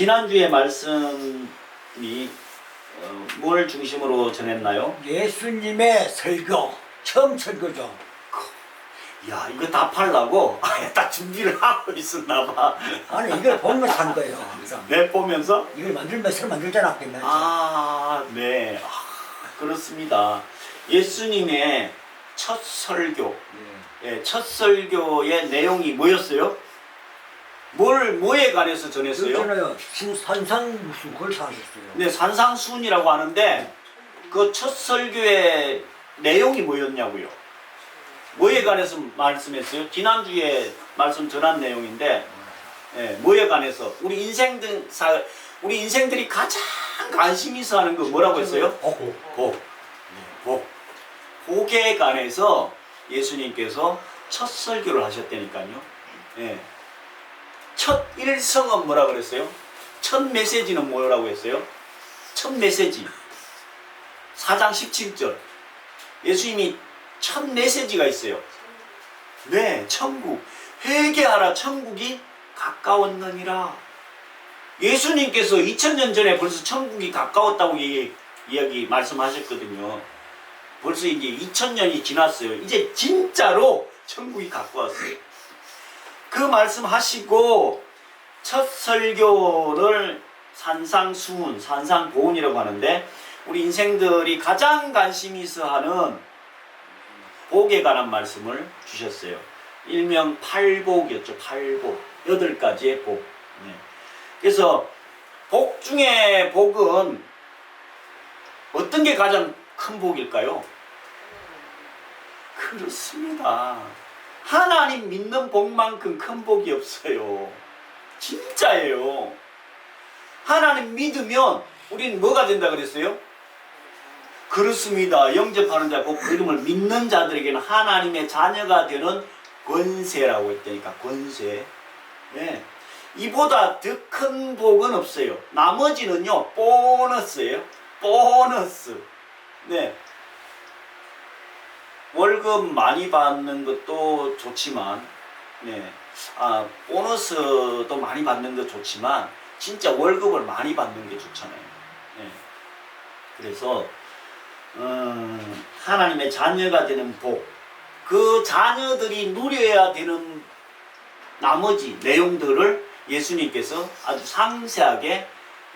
지난주에 말씀이 어, 뭘 중심으로 전했나요? 예수님의 설교 처음 설교죠. 야 이거 답하려고 아예 딱 준비를 하고 있었나 봐. 아니 이걸 보면서 한 거예요. 항상 네 보면서 이걸 만들면 설 만들잖아. 그러면 아 네. 아, 그렇습니다. 예수님의 첫 설교, 예, 첫 설교의 내용이 뭐였어요? 뭘 뭐에 관해서 전했어요? 그렇잖아요. 신산상 무슨 걸 사셨어요. 네, 산상수훈이라고 하는데 그 첫 설교의 내용이 뭐였냐고요? 뭐에 관해서 말씀했어요? 지난주에 말씀 전한 내용인데 예, 뭐에 관해서 우리 인생들 사 우리 인생들이 가장 관심 있어 하는 거 뭐라고 했어요? 복. 복. 네, 복. 복에 관해서 예수님께서 첫 설교를 하셨다니까요. 예. 첫 일성은 뭐라 그랬어요? 첫 메시지는 뭐라고 했어요? 첫 메시지. 4장 17절. 예수님이 첫 메시지가 있어요. 네, 천국. 회개하라, 천국이 가까웠느니라. 예수님께서 2000년 전에 벌써 천국이 가까웠다고 얘기, 이야기 말씀하셨거든요. 벌써 이제 2000년이 지났어요. 이제 진짜로 천국이 가까웠어요. 그 말씀하시고 첫 설교를 산상수훈, 산상보훈이라고 하는데 우리 인생들이 가장 관심이 있어 하는 복에 관한 말씀을 주셨어요. 일명 팔복이었죠. 팔복. 여덟 가지의 복. 네. 그래서 복 중에 복은 어떤 게 가장 큰 복일까요? 그렇습니다. 하나님 믿는 복만큼 큰 복이 없어요. 진짜예요. 하나님 믿으면 우리는 뭐가 된다 그랬어요? 그렇습니다. 영접하는 자, 곧 이름을 믿는 자들에게는 하나님의 자녀가 되는 권세라고 했다니까, 권세. 네. 이보다 더 큰 복은 없어요. 나머지는요, 보너스예요. 보너스. 네. 월급 많이 받는 것도 좋지만, 네. 아, 보너스도 많이 받는 것 좋지만, 진짜 월급을 많이 받는 게 좋잖아요. 네. 그래서, 음, 하나님의 자녀가 되는 복, 그 자녀들이 누려야 되는 나머지 내용들을 예수님께서 아주 상세하게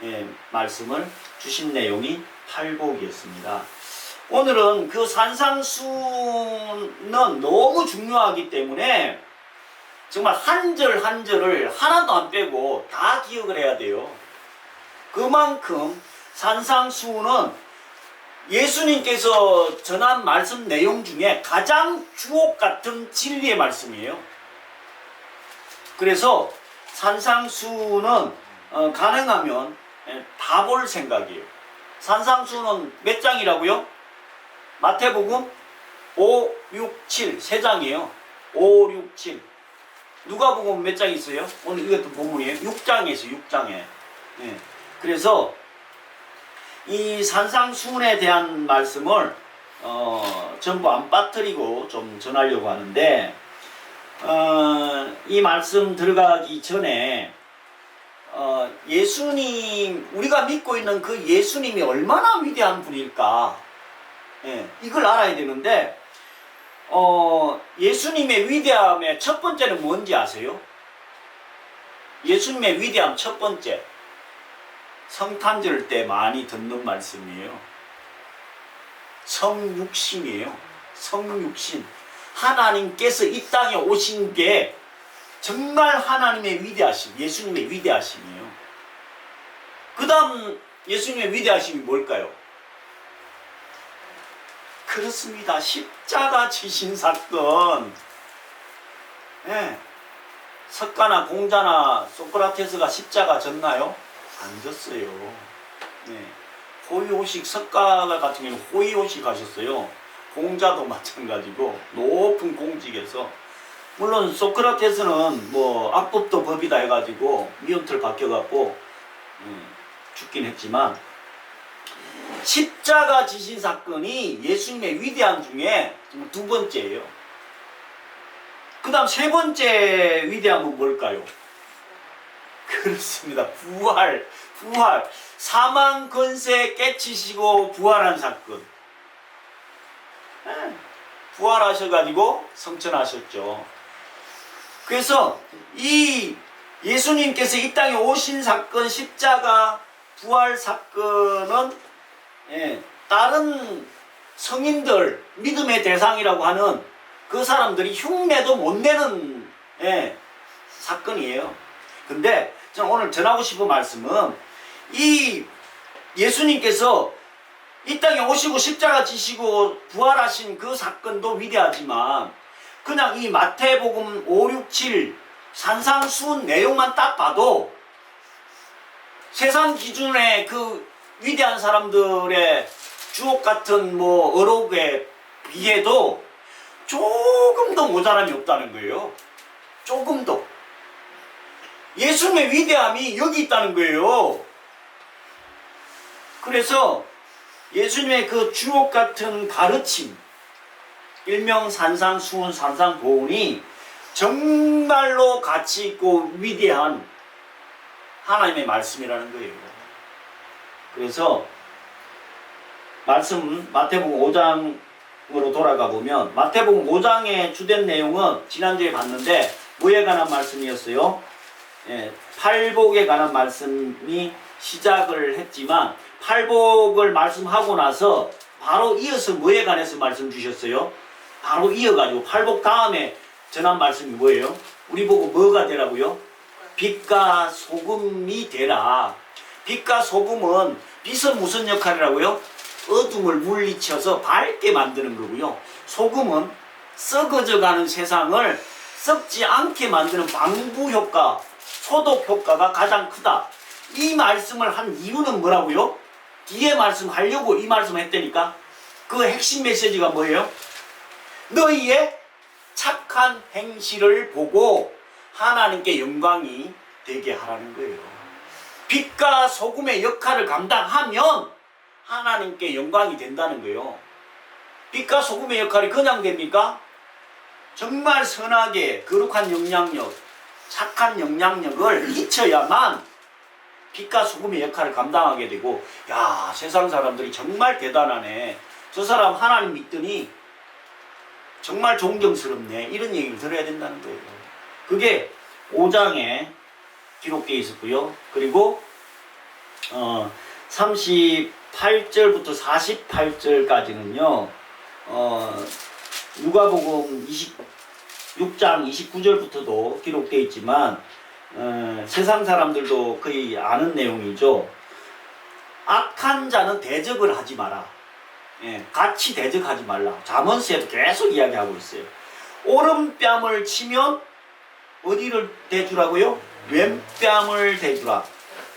예, 말씀을 주신 내용이 팔복이었습니다. 오늘은 그 산상수는 너무 중요하기 때문에 정말 한 절 한 절을 하나도 안 빼고 다 기억을 해야 돼요. 그만큼 산상수는 예수님께서 전한 말씀 내용 중에 가장 주옥 같은 진리의 말씀이에요. 그래서 산상수는 어, 가능하면 다 볼 생각이에요. 산상수는 몇 장이라고요? 마태복음 5, 6, 7, 세 장이에요. 5, 6, 7. 누가복음 몇장 있어요? 오늘 이것도 본문이에요. 6장에 있어요. 6장에. 예. 그래서 이 산상수훈에 대한 말씀을 어, 전부 안 빠뜨리고 좀 전하려고 하는데 어, 이 말씀 들어가기 전에 어, 예수님 우리가 믿고 있는 그 예수님이 얼마나 위대한 분일까 예, 이걸 알아야 되는데 어, 예수님의 위대함의 첫 번째는 뭔지 아세요? 예수님의 위대함 첫 번째 성탄절 때 많이 듣는 말씀이에요. 성육신이에요. 성육신. 하나님께서 이 땅에 오신 게 정말 하나님의 위대하심, 예수님의 위대하심이에요. 그 다음 예수님의 위대하심이 뭘까요? 그렇습니다. 십자가 지신 사건. 예. 석가나 공자나 소크라테스가 십자가 졌나요? 안 졌어요. 네. 호의호식 석가 같은 경우는 호의호식 하셨어요. 공자도 마찬가지고 높은 공직에서 물론 소크라테스는 뭐 악법도 법이다 해가지고 미연틀 박혀갖고 음, 죽긴 했지만 십자가 지신 사건이 예수님의 위대함 중에 두 번째예요. 그 다음 세 번째 위대함은 뭘까요? 그렇습니다. 부활, 부활. 사망 권세 깨치시고 부활한 사건. 예, 부활하셔가지고 성천하셨죠. 그래서 이 예수님께서 이 땅에 오신 사건, 십자가 부활 사건은 예, 다른 성인들 믿음의 대상이라고 하는 그 사람들이 흉내도 못 내는 예, 사건이에요. 근데 저는 오늘 전하고 싶은 말씀은 이 예수님께서 이 땅에 오시고 십자가 지시고 부활하신 그 사건도 위대하지만 그냥 이 마태복음 5, 6, 7 산상수훈 내용만 딱 봐도 세상 기준의 그 위대한 사람들의 주옥 같은 뭐 어록에 비해도 조금도 모자람이 없다는 거예요. 조금도. 예수님의 위대함이 여기 있다는 거예요. 그래서 예수님의 그 주옥 같은 가르침, 일명 산상 수훈, 산상 보훈이 정말로 가치 있고 위대한 하나님의 말씀이라는 거예요. 그래서 말씀 마태복음 5장으로 돌아가 보면 마태복음 5장의 주된 내용은 지난주에 봤는데 뭐에 관한 말씀이었어요? 예, 팔복에 관한 말씀이 시작을 했지만 팔복을 말씀하고 나서 바로 이어서 뭐에 관해서 말씀 주셨어요? 바로 이어가지고 팔복 다음에 전한 말씀이 뭐예요? 우리 보고 뭐가 되라고요? 빛과 소금이 되라. 빛과 소금은 빛은 무슨 역할이라고요? 어둠을 물리쳐서 밝게 만드는 거고요. 소금은 썩어져가는 세상을 썩지 않게 만드는 방부 효과, 소독 효과가 가장 크다. 이 말씀을 한 이유는 뭐라고요? 뒤에 말씀하려고 이 말씀 했다니까. 그 핵심 메시지가 뭐예요? 너희의 착한 행실을 보고 하나님께 영광이 되게 하라는 거예요. 빛과 소금의 역할을 감당하면 하나님께 영광이 된다는 거예요. 빛과 소금의 역할이 그냥 됩니까? 정말 선하게 거룩한 영향력, 착한 영향력을 미쳐야만 빛과 소금의 역할을 감당하게 되고, 야, 세상 사람들이 정말 대단하네. 저 사람 하나님 믿더니 정말 존경스럽네. 이런 얘기를 들어야 된다는 거예요. 그게 5장에 기록되어 있었고요. 그리고 어, 38절부터 48절까지는요. 어, 누가복음 26장 29절부터도 기록되어 있지만 어, 세상 사람들도 거의 아는 내용이죠. 악한 자는 대적을 하지 마라. 예, 같이 대적하지 말라. 자문서에도 계속 이야기하고 있어요. 오른뺨을 치면 어디를 대주라고요? 왼뺨을 대주라.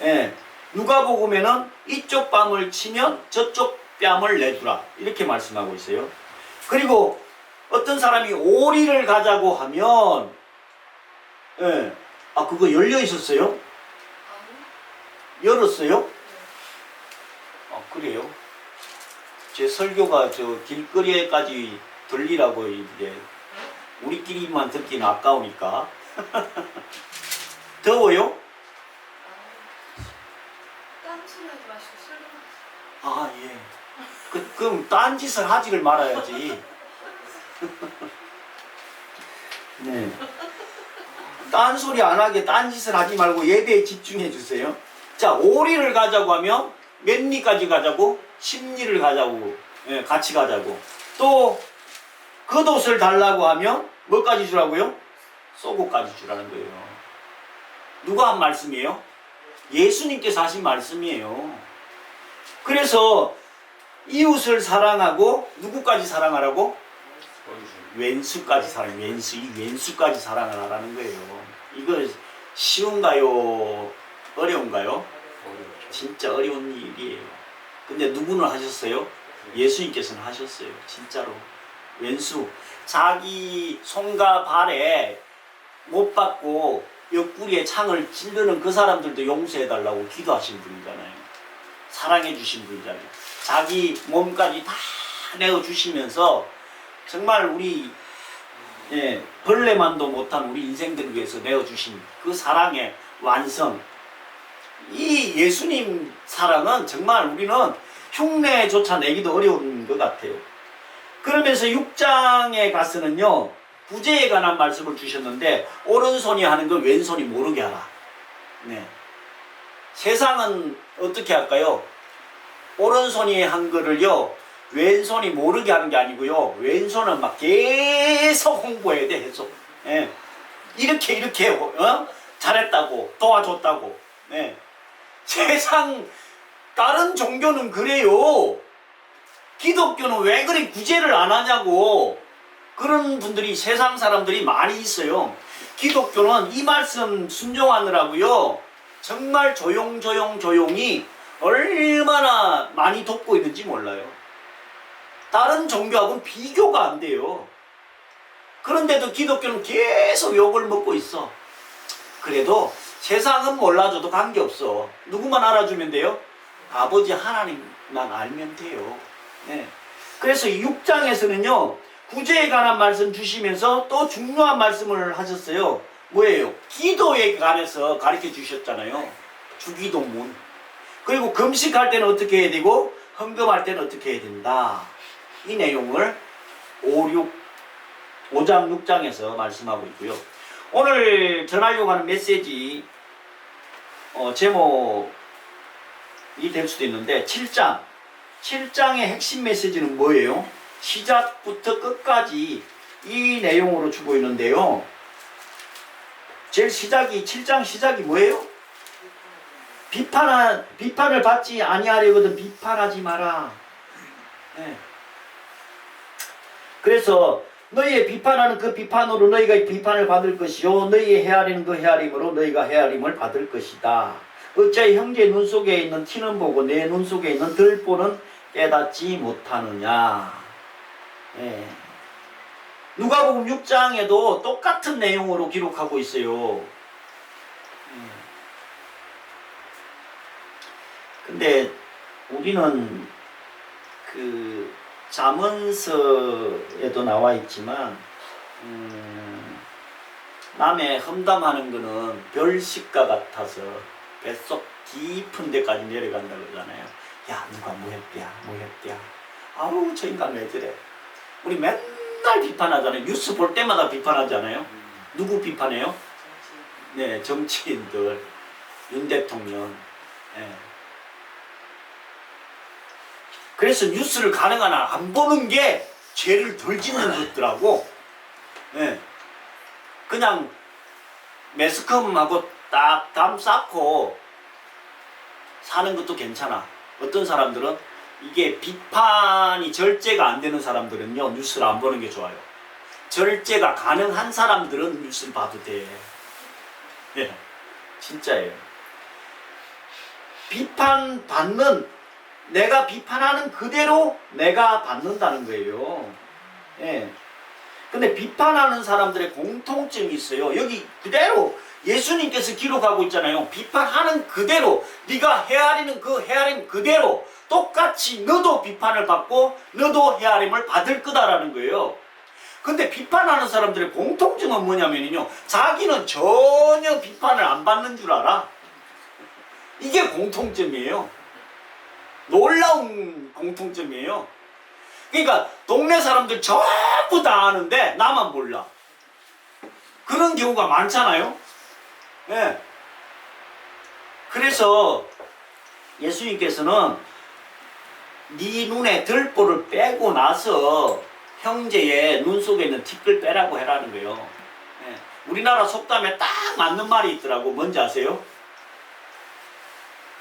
예, 누가복음에는 이쪽 뺨을 치면 저쪽 뺨을 내주라. 이렇게 말씀하고 있어요. 그리고 어떤 사람이 오리를 가자고 하면, 예, 아 그거 열려 있었어요? 열었어요? 아 그래요? 제 설교가 저 길거리에까지 들리라고 이제 우리끼리만 듣기는 아까우니까 더워요? 딴소리 하지 마시고 설교만 아 예. 그, 그럼 딴 짓을 하지를 말아야지. 네. 딴 소리 안 하게 딴 짓을 하지 말고 예배에 집중해 주세요. 자 오리를 가자고 하면 몇 리까지 가자고? 10리를 가자고. 예, 같이 가자고. 또 겉옷을 달라고 하면 뭐까지 주라고요? 속옷까지 주라는 거예요. 누가 한 말씀이에요? 예수님께서 하신 말씀이에요. 그래서 이웃을 사랑하고 누구까지 사랑하라고? 왼수까지 사랑, 왼수, 이 왼수까지 사랑하라는 거예요. 이거 쉬운가요? 어려운가요? 진짜 어려운 일이에요. 근데 누구는 하셨어요? 예수님께서는 하셨어요. 진짜로. 왼수. 자기 손과 발에 못 받고 옆구리에 창을 찌르는 그 사람들도 용서해달라고 기도하신 분이잖아요. 사랑해주신 분이잖아요. 자기 몸까지 다 내어주시면서 정말 우리 예, 벌레만도 못한 우리 인생들을 위해서 내어주신 그 사랑에 완성. 이 예수님 사랑은 정말 우리는 흉내조차 내기도 어려운 것 같아요. 그러면서 6장에 가서는요, 부재에 관한 말씀을 주셨는데, 오른손이 하는 걸 왼손이 모르게 하라. 네. 세상은 어떻게 할까요? 오른손이 한 거를요, 왼손이 모르게 하는 게 아니고요, 왼손은 막 계속 홍보해야 돼, 계속. 예. 이렇게, 이렇게, 어? 잘했다고, 도와줬다고. 네. 세상, 다른 종교는 그래요. 기독교는 왜 그리 구제를 안 하냐고. 그런 분들이 세상 사람들이 많이 있어요. 기독교는 이 말씀 순종하느라고요. 정말 조용조용 조용히 얼마나 많이 돕고 있는지 몰라요. 다른 종교하고는 비교가 안 돼요. 그런데도 기독교는 계속 욕을 먹고 있어. 그래도 세상은 몰라줘도 관계없어. 누구만 알아주면 돼요? 아버지 하나님만 알면 돼요. 네. 그래서 6장에서는요, 구제에 관한 말씀 주시면서 또 중요한 말씀을 하셨어요. 뭐예요? 기도에 관해서 가르쳐 주셨잖아요. 주기도문. 그리고 금식할 때는 어떻게 해야 되고, 헌금할 때는 어떻게 해야 된다. 이 내용을 5, 6, 5장, 6장에서 말씀하고 있고요. 오늘 전하려고 하는 메시지, 어, 제목이 될 수도 있는데, 7장. 7장의 핵심 메시지는 뭐예요? 시작부터 끝까지 이 내용으로 주고 있는데요. 제일 시작이 7장 시작이 뭐예요? 비판 비판을 받지 아니하려거든 비판하지 마라. 네. 그래서 너희의 비판하는 그 비판으로 너희가 비판을 받을 것이요 너희의 헤아리는 그 헤아림으로 너희가 헤아림을 받을 것이다. 어찌 형제 눈 속에 있는 티는 보고 내 눈 속에 있는 들보는 깨닫지 못하느냐. 예. 누가복음 6장에도 똑같은 내용으로 기록하고 있어요. 예. 근데 우리는 그 잠언서에도 나와 있지만 음, 남의 험담하는 거는 별식과 같아서 뱃속 깊은 데까지 내려간다 그러잖아요. 야 누가 뭐 했대야 뭐 했대야 아우 저 인간 왜 저래 우리 맨날 비판하잖아요 뉴스 볼 때마다 비판하잖아요 누구 비판해요? 네 정치인들 윤 대통령 예. 그래서 뉴스를 가능한 한 안 보는 게 죄를 덜 짓는 것더라고 예. 그냥 매스컴하고 딱 담 쌓고 사는 것도 괜찮아. 어떤 사람들은 이게 비판이 절제가 안 되는 사람들은요 뉴스를 안 보는 게 좋아요. 절제가 가능한 사람들은 뉴스를 봐도 돼. 예, 진짜예요. 비판 받는 내가 비판하는 그대로 내가 받는다는 거예요. 예. 근데 비판하는 사람들의 공통점이 있어요. 여기 그대로 예수님께서 기록하고 있잖아요. 비판하는 그대로 네가 헤아리는 그 헤아림 그대로 똑같이 너도 비판을 받고 너도 헤아림을 받을 거다라는 거예요. 근데 비판하는 사람들의 공통점은 뭐냐면요. 자기는 전혀 비판을 안 받는 줄 알아. 이게 공통점이에요. 놀라운 공통점이에요. 그러니까 동네 사람들 전부 다 아는데 나만 몰라. 그런 경우가 많잖아요. 예. 그래서 예수님께서는 네 눈에 들보를 빼고 나서 형제의 눈 속에 있는 티끌 빼라고 해라는 거예요. 예. 우리나라 속담에 딱 맞는 말이 있더라고. 뭔지 아세요?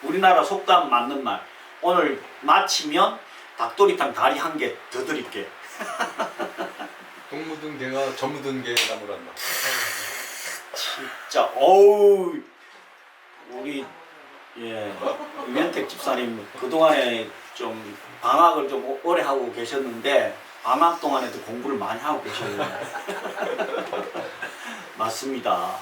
우리나라 속담 맞는 말. 오늘 마치면 닭도리탕 다리 한 개 더 드릴게. 똥 묻은 개가 저 묻은 개 나무란다. 진짜 어우 우리 예 유현택 집사님 그 동안에 좀 방학을 좀 오래 하고 계셨는데 방학 동안에도 공부를 많이 하고 계셨네요. 맞습니다.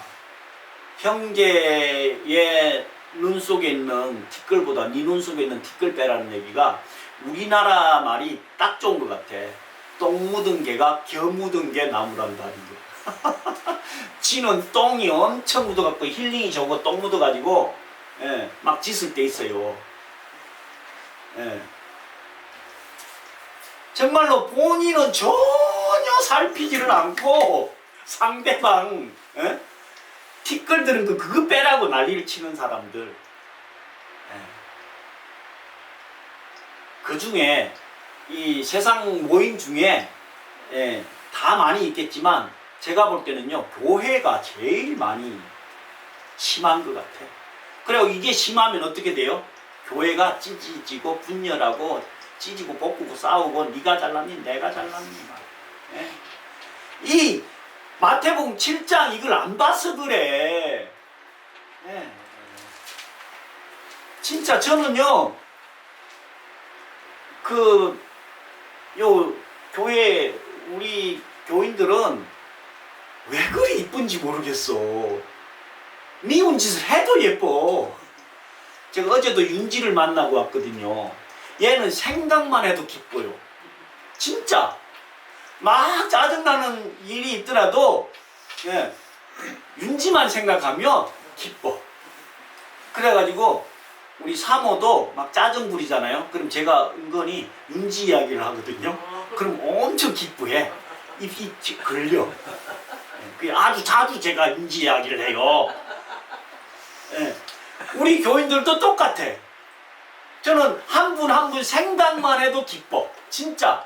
형제의 눈 속에 있는 티끌보다 네 눈 속에 있는 티끌 빼라는 얘기가 우리나라 말이 딱 좋은 것 같아. 똥 묻은 개가 겨 묻은 개 나무란다는 거. 묻히는 똥이 엄청 묻어갖고 힐링이 저거 똥 묻어가지고 예, 막 짖을 때 있어요. 예. 정말로 본인은 전혀 살피지를 않고 상대방 예? 티끌 드는 거 그거 빼라고 난리를 치는 사람들. 예. 그 중에 이 세상 모임 중에 예, 다 많이 있겠지만 제가 볼 때는요 교회가 제일 많이 심한 것 같아. 그리고 이게 심하면 어떻게 돼요? 교회가 찢어지고 분열하고 찢지고 볶고 싸우고 네가 잘났니 내가 잘났니 막. 예? 이 마태복음 7장 이걸 안 봐서 그래. 예. 진짜 저는요 그 요 교회 우리 교인들은 왜 그리 이쁜지 모르겠어. 미운 짓을 해도 예뻐. 제가 어제도 윤지를 만나고 왔거든요. 얘는 생각만 해도 기뻐요. 진짜. 막 짜증나는 일이 있더라도, 예, 윤지만 생각하면 기뻐. 그래가지고, 우리 사모도 막 짜증 부리잖아요. 그럼 제가 은근히 윤지 이야기를 하거든요. 그럼 엄청 기뻐해. 입이 지- 걸려. 아주 자주 제가 윤지 이야기를 해요. 예. 우리 교인들도 똑같아. 저는 한 분 한 분 생각만 해도 기뻐. 진짜.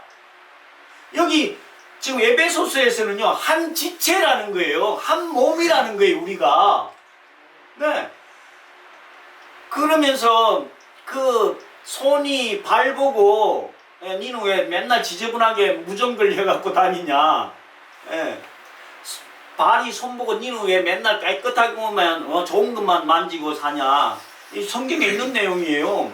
여기 지금 에베소스에서는요, 한 지체라는 거예요. 한 몸이라는 거예요, 우리가. 네. 그러면서 그 손이 발 보고, 예, 니는 왜 맨날 지저분하게 무좀 걸려갖고 다니냐. 예. 발이 손보고 니는 왜 맨날 깨끗하게 보면 어, 좋은 것만 만지고 사냐. 이 성경에 있는 내용이에요.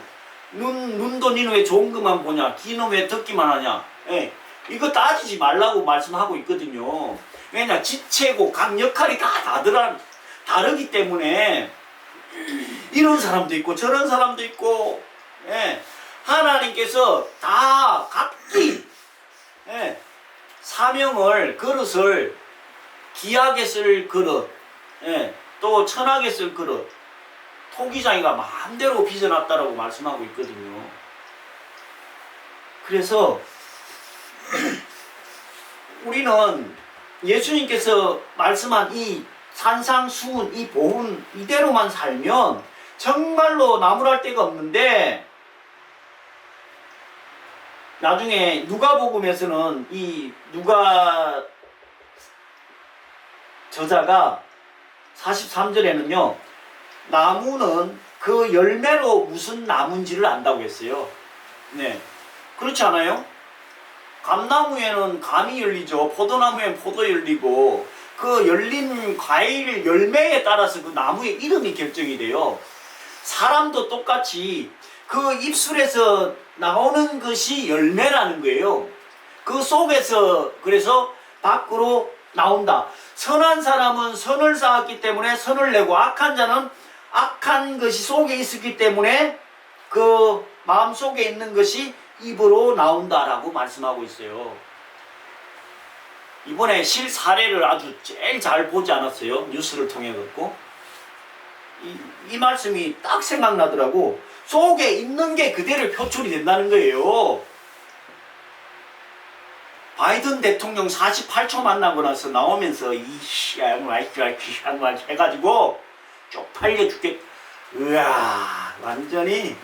눈, 눈도 니는 왜 좋은 것만 보냐? 귀는 왜 듣기만 하냐? 예, 이거 따지지 말라고 말씀하고 있거든요. 왜냐 지체고 각 역할이 다 다르라, 다르기 때문에 이런 사람도 있고 저런 사람도 있고 예, 하나님께서 다 각기 예, 사명을 그릇을 귀하게 쓸 그릇, 예, 또 천하게 쓸 그릇, 토기장이가 마음대로 빚어놨다라고 말씀하고 있거든요. 그래서 우리는 예수님께서 말씀한 이 산상수훈, 이 보훈 이대로만 살면 정말로 나무랄 데가 없는데 나중에 누가복음에서는 이 누가 저자가 43절에는요, 나무는 그 열매로 무슨 나무인지를 안다고 했어요. 네. 그렇지 않아요? 감나무에는 감이 열리죠. 포도나무에는 포도 열리고, 그 열린 과일 열매에 따라서 그 나무의 이름이 결정이 돼요. 사람도 똑같이 그 입술에서 나오는 것이 열매라는 거예요. 그 속에서 그래서 밖으로 나온다. 선한 사람은 선을 쌓았기 때문에 선을 내고 악한 자는 악한 것이 속에 있었기 때문에 그 마음 속에 있는 것이 입으로 나온다라고 말씀하고 있어요. 이번에 실 사례를 아주 제일 잘 보지 않았어요? 뉴스를 통해 갖고 이, 이 말씀이 딱 생각나더라고. 속에 있는 게 그대로 표출이 된다는 거예요. 바이든 대통령 48초 만나고 나서 나오면서 이씨 양말 양말 해가지고 쪽팔려 죽겠. 으아 완전히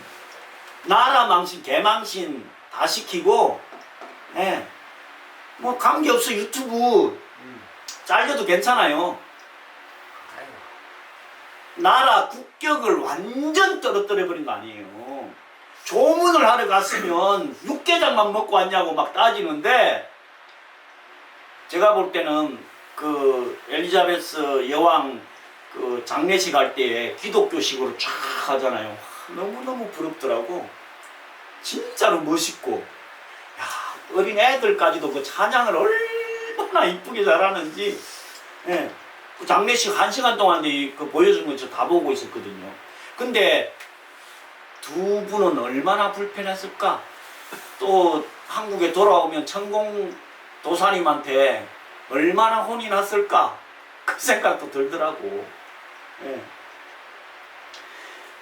나라 망신 개망신 다 시키고 예. 뭐 관계없어 유튜브 잘려도 괜찮아요. 나라 국격을 완전 떨어뜨려 버린 거 아니에요. 조문을 하러 갔으면 육개장만 먹고 왔냐고 막 따지는데 제가 볼 때는 그 엘리자베스 여왕 그 장례식 할때 기독교식으로 쫙 하잖아요. 너무너무 부럽더라고. 진짜로 멋있고. 야, 어린 애들까지도 그 찬양을 얼마나 이쁘게 잘하는지. 예. 그 장례식 한 시간 동안 이- 그 보여준 거 저 다 보고 있었거든요. 근데 두 분은 얼마나 불편했을까? 또 한국에 돌아오면 천공 도사님한테 얼마나 혼이 났을까? 그 생각도 들더라고. 예.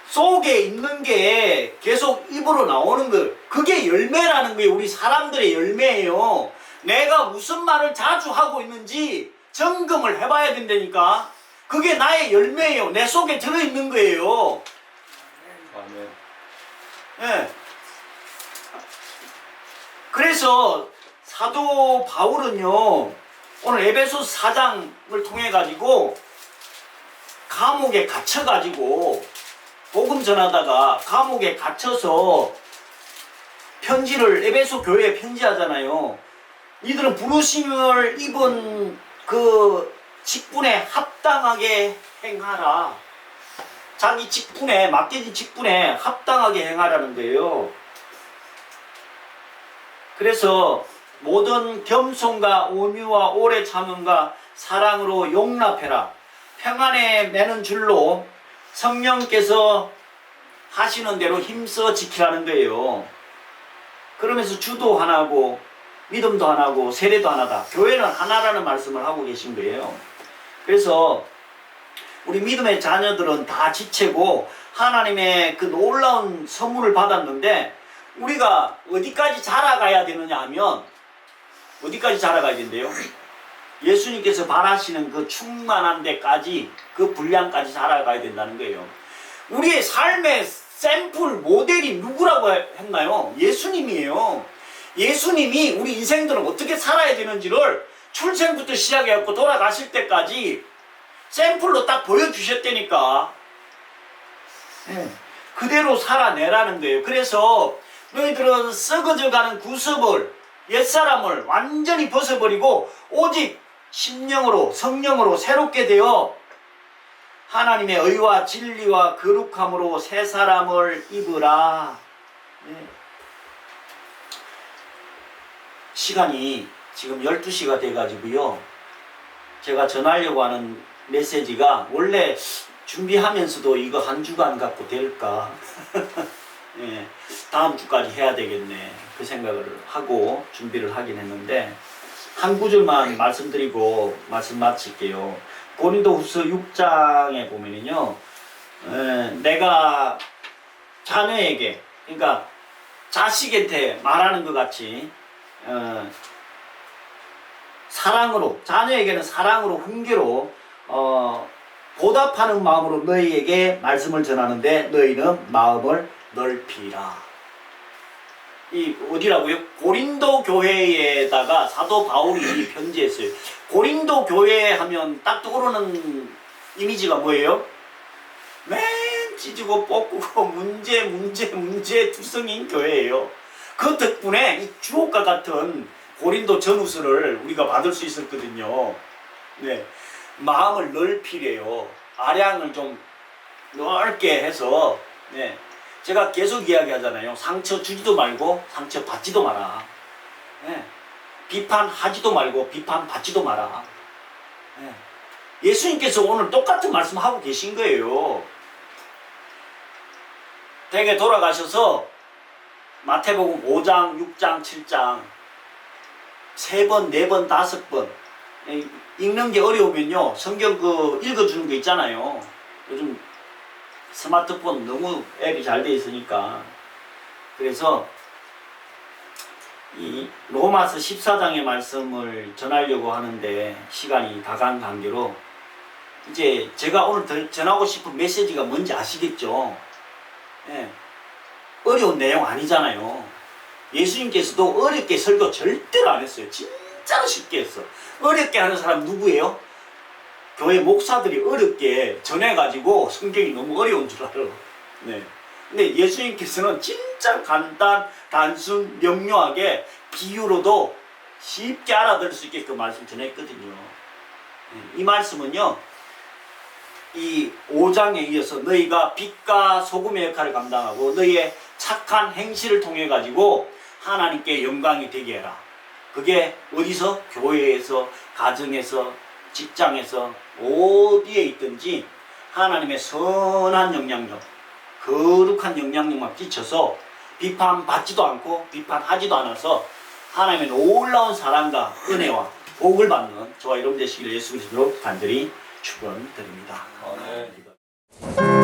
속에 있는 게 계속 입으로 나오는 거, 그게 열매라는 거예요. 우리 사람들의 열매예요. 내가 무슨 말을 자주 하고 있는지 점검을 해봐야 된다니까. 그게 나의 열매예요. 내 속에 들어있는 거예요. 아멘. 예. 그래서 사도 바울은요 오늘 에베소 4장을 통해 가지고 감옥에 갇혀 가지고 복음 전하다가 감옥에 갇혀서 편지를 에베소 교회에 편지하잖아요. 이들은 부르심을 입은 그 직분에 합당하게 행하라. 자기 직분에 맡겨진 직분에 합당하게 행하라는 거예요. 그래서 모든 겸손과 온유와 오래 참음과 사랑으로 용납해라. 평안에 매는 줄로 성령께서 하시는 대로 힘써 지키라는 거예요. 그러면서 주도 하나고 믿음도 하나고 세례도 하나다. 교회는 하나라는 말씀을 하고 계신 거예요. 그래서 우리 믿음의 자녀들은 다 지체고 하나님의 그 놀라운 선물을 받았는데 우리가 어디까지 자라가야 되느냐 하면 어디까지 자라가야 된대요? 예수님께서 바라시는 그 충만한 데까지 그 분량까지 자라가야 된다는 거예요. 우리의 삶의 샘플 모델이 누구라고 했나요? 예수님이에요. 예수님이 우리 인생들은 어떻게 살아야 되는지를 출생부터 시작해갖고 돌아가실 때까지 샘플로 딱 보여주셨다니까. 예, 그대로 살아내라는 거예요. 그래서 너희들은 썩어져 가는 구습을, 옛사람을 완전히 벗어버리고 오직 심령으로, 성령으로 새롭게 되어 하나님의 의와 진리와 거룩함으로 새 사람을 입으라. 예. 시간이 지금 12시가 돼가지고요. 제가 전하려고 하는 메시지가 원래 준비하면서도 이거 한 주간 갖고 될까? 예, 다음 주까지 해야 되겠네. 그 생각을 하고 준비를 하긴 했는데 한 구절만 말씀드리고 말씀 마칠게요. 고린도 후서 6장에 보면은요, 에, 내가 자녀에게, 그러니까 자식한테 말하는 것 같이, 어, 사랑으로, 자녀에게는 사랑으로, 훈계로, 어, 보답하는 마음으로 너희에게 말씀을 전하는데 너희는 마음을 넓히라. 이 어디라고요? 고린도 교회에다가 사도 바울이 편지했어요. 고린도 교회 하면 딱 떠오르는 이미지가 뭐예요? 맨 찢고 뽑고 문제 문제 문제 투성인 교회예요. 그 덕분에 이 주옥과 같은 고린도 전후서를 우리가 받을 수 있었거든요. 네. 마음을 넓히래요. 아량을 좀 넓게 해서 네. 제가 계속 이야기하잖아요. 상처 주지도 말고 상처 받지도 마라. 네. 비판하지도 말고 비판받지도 마라. 네. 예수님께서 오늘 똑같은 말씀하고 계신 거예요. 댁에 돌아가셔서 마태복음 5장, 6장, 7장 세 번, 네 번, 다섯 번 에, 읽는 게 어려우면요 성경 그 읽어주는 거 있잖아요. 요즘 스마트폰 너무 앱이 잘 돼 있으니까 그래서 이 로마서 14장의 말씀을 전하려고 하는데 시간이 다 간 관계로 이제 제가 오늘 더 전하고 싶은 메시지가 뭔지 아시겠죠? 예. 어려운 내용 아니잖아요. 예수님께서도 어렵게 설교 절대로 안 했어요. 진짜로 쉽게 했어. 어렵게 하는 사람 누구예요? 교회 목사들이 어렵게 전해가지고 성경이 너무 어려운 줄 알아. 네. 근데 예수님께서는 진짜 간단, 단순, 명료하게 비유로도 쉽게 알아들을 수 있게끔 말씀 전했거든요. 네. 이 말씀은요, 이 5장에 이어서 너희가 빛과 소금의 역할을 감당하고 너희의 착한 행실을 통해 가지고 하나님께 영광이 되게 해라. 그게 어디서? 교회에서, 가정에서, 직장에서, 어디에 있든지 하나님의 선한 영향력, 거룩한 영향력만 끼쳐서 비판받지도 않고 비판하지도 않아서 하나님의 놀라운 사랑과 은혜와 복을 받는 저와 여러분 되시기를 예수 그리스도로 간절히 축원드립니다. 아멘.